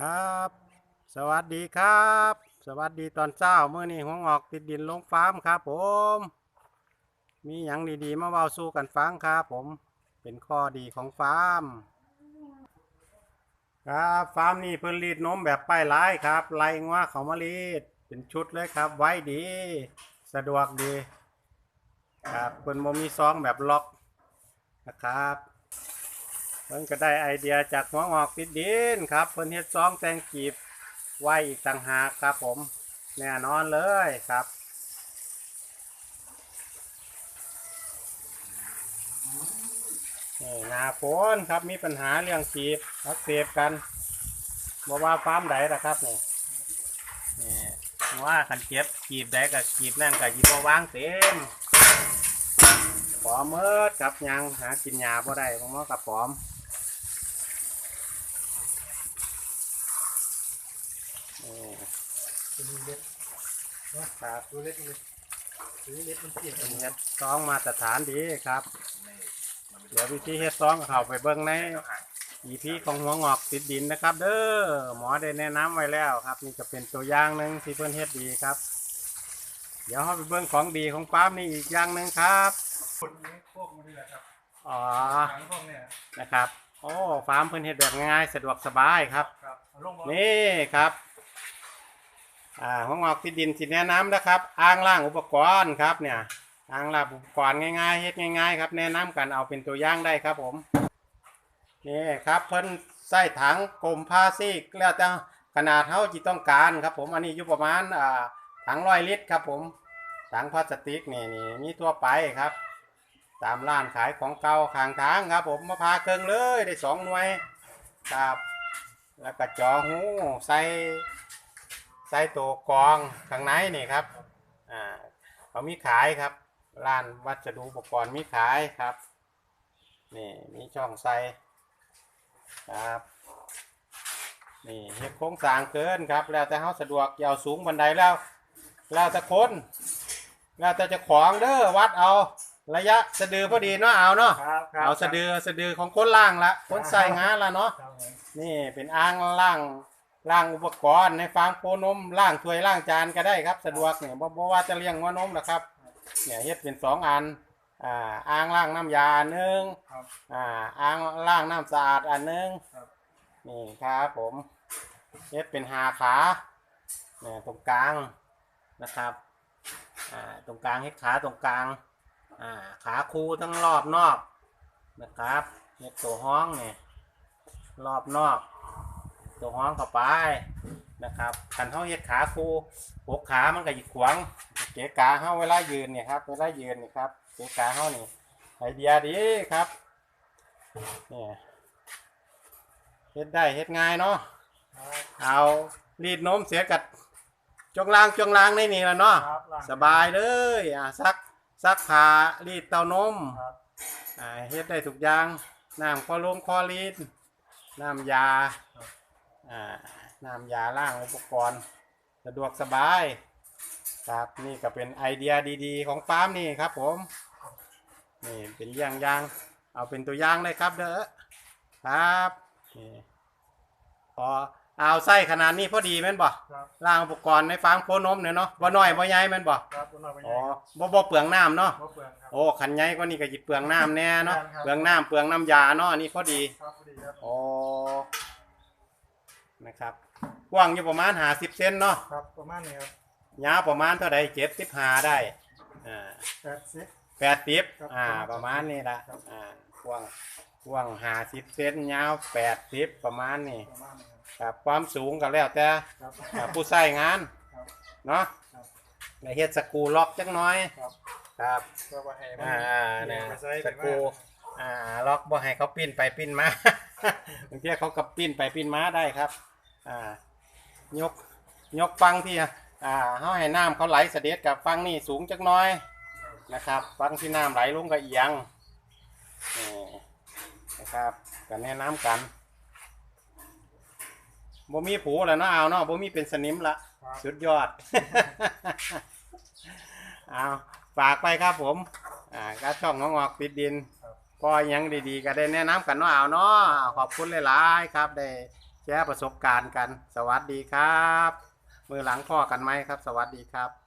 ครับ สวัสดีครับ สวัสดีตอนเช้าเมื่อนี้หัวงอกติดดินลงฟาร์มครับผม มีอย่างดีๆมาเว้าสู้กันฟังครับผม เป็นข้อดีของฟาร์ม ครับฟาร์มนี่เพิ่นรีดนมแบบป้ายร้ายครับไล่งัวเขามารีด เป็นชุดเลยครับ ไว้ดี สะดวกดี ครับเพิ่นบ่มีซองแบบล็อกนะครับ พิ่นก็ได้ไอเดียจากหัวงอกติดดินครับเพิ่นเฮ็ดซองแตงกีบไว้อีกต่างหากครับผมแน่นอนเลยครับนี่หนาฝนครับมีปัญหาเรื่องกีบอักเสบกันบ่ว่าฟาร์มใดนะครับนี่นี่ว่าคันเจ็บกีบใดกับกีบนั่นกับยีบวางเต็มปอมเมิดกับยังหากินยาบ่ได้ผมว่ากับปอม นี่ตัวนี้เล็กครับตัวเล็กเลยตัวนี้เล็กมันเปลี่ยนเป็นเฮ็ดซองมาตรฐานดีครับ เดี๋ยววิธีเฮ็ดซองก็เข้าไปเบิ่งใน EP ของหัวงอกติดดินนะครับ เด้อหมอได้แนะนำไว้แล้วครับ นี่จะเป็นตัวอย่างหนึ่งที่เพิ่นเฮ็ดดีครับ เดี๋ยวเราไปเบิ่งของดีของฟาร์มนี่อีกอย่างหนึ่งครับคนนี้พวกมันนี่แหละครับอ๋อถังพวกเนี่ยนะครับ โอ้ฟาร์มเพิ่นเฮ็ดแบบง่ายๆสะดวกสบายครับครับเอาลงมานี่ครับ อ่าหัวงอกที่ดินสิแนะนำนะครับ อ้างล่างอุปกรณ์ครับเนี่ยอ้างล่างอุปกรณ์ง่ายๆเฮ็ดง่ายๆครับแนะนำกันเอาเป็นตัวอย่างได้ครับผมนี่ครับเพิ่นใส่ถังกลมพลาสติกแล้วแต่ขนาดเท่าที่ต้องการครับผมอันนี้อยู่ประมาณอ่าถังร้อยลิตรครับผมถังพลาสติกนี่นี่มีทั่วไปครับ ตามร้านขายของเก่าข้างทางครับ ผมมาพาเครื่องเลยได้สองหน่วยครับแล้วก็จอหูใส่ ใส่ตัวกรองข้างในนี่ครับอ่าเขามีขายครับร้านวัสดุอุปกรณ์มีขายครับนี่มีช่องใส่ครับนี่เฮ็ดโครงสร้างเกินครับ แล้วแต่เขาสะดวกอยาวสูงบันไดแล้ว แล้วแต่คนแล้วแต่เจะของเด้อวัดเอาระยะสะดือพอดีเนาะเอาเนาะครับครับเอาสะดือสะดือของคนล่างละคนใส่งานละเนาะครับผมนี่เป็นอ่างล่าง ล่างอุปกรณ์ในฟาร์มโคนมล่างถ้วยล่างจานก็ได้ครับ สะดวกเนี่ยบ่บ่ว่าจะเลี้ยงงัวนมนะครับ เนี่ยเฮ็ดเป็นสองอันอ่าอ่างล่างน้ำยาอันหนึงครับ อ่าอ่างล่างน้ำสะอาดอันหนึงครับ นี่ครับผมเฮ็ดเป็นหาขาเนี่ยตรงกลางนะครับอ่าตรงกลางเฮ็ดขาตรงกลางอ่าขาคูทั้งรอบนอกนะครับเฮ็ดตัวห้องเนี่ยรอบนอก ตัวห้องเข้าไปนะครับคันเฮาเฮ็ดขาคูหกขามันก็หยิขวางเก๋กาเฮาเวลายืนเนี่ยครับเวลายืนนี่ครับเก๋กาเฮานี่ไอเดียดีครับเนี่ยเฮ็ดได้เฮ็ดง่ายเนาะครับเอารีดนมเสียกัดจงล่างจงล่างในนี่ละเนาะครับล่างสบายเลยอ่าซักซักผ้ารีดเต้านมครับอ่าเฮ็ดได้ทุกอย่างน้ำคอลงคอรีดน้ำยาอ่า น้ำยาล้างอุปกรณ์ สะดวกสบาย ครับนี่ก็เป็นไอเดียดีๆ ของฟาร์มนี่ครับผมนี่เป็นอย่างอย่างเอาเป็นตัวอย่างเลยครับเด้อครับนี่พอเอาไส้ขนาดนี้พอดีแม่นบ่ครับล่างอุปกรณ์ในฟาร์มโคนมเนี่ยเนาะบ่น้อยบ่ใหญ่แม่นบ่ครับตัวหน่อยไปอ๋ยัองบ่บ่เปลืองน้ำเนาะมะเฟืองครับโอ้ขันใหญ่ก็นี่ก็จิเปลืองน้ำแน่เนาะครับเปลืองน้ำเปลืองน้ำยาเนาะอันนี่พอดีครับพอดีครับโอ้ นะครับกว้างอยู่ประมาณ50เซนเนาะครับประมาณนี้ครับยาวประมาณเท่าใด75ได้อ่าแปดสิบ80ครับอ่า ประมาณนี้ละครับ อ่ากว้างกว้าง50เซนยาว80ประมาณนี้ประมาณนี้ครับครับความสูงก็แล้วแต่ครับอ่าผู้ใช้งานครับ เนาะครับแล้วเฮ็ดสกรูล็อกจักหน่อยครับ ครับ ก็ว่าให้มันอ่าเนี่ยไปใส่สไปกรูมาอ่า ล็อกบ่ให้เขาปิ้นไปปิ้นมา บางทีเขาก็ปิ้นไปปิ้นมาได้ครับ อ่ายกยกฟังที่อ่าเขาให้น้ำเขาไหลเสด็จกับฟังนี่สูงจักหน้อยนะครับ ฟังที่น้ำไหลลงก็เอียงนี่นะครับกันแนะน้ำกันบ่มีผูแล้วเนาะเอาเนาะบ่มีเป็นสนิมละครับสุดยอดเอาฝากไปครับผมอ่าก็ช่องน้องออกติดดินครับก็ยังดีๆ ก็ได้แนะนำกันเนาะเอาเนาะขอบคุณหลายๆครับได้ แชร์ประสบการณ์กัน สวัสดีครับ มือหลังพ่อกันไหมครับ สวัสดีครับ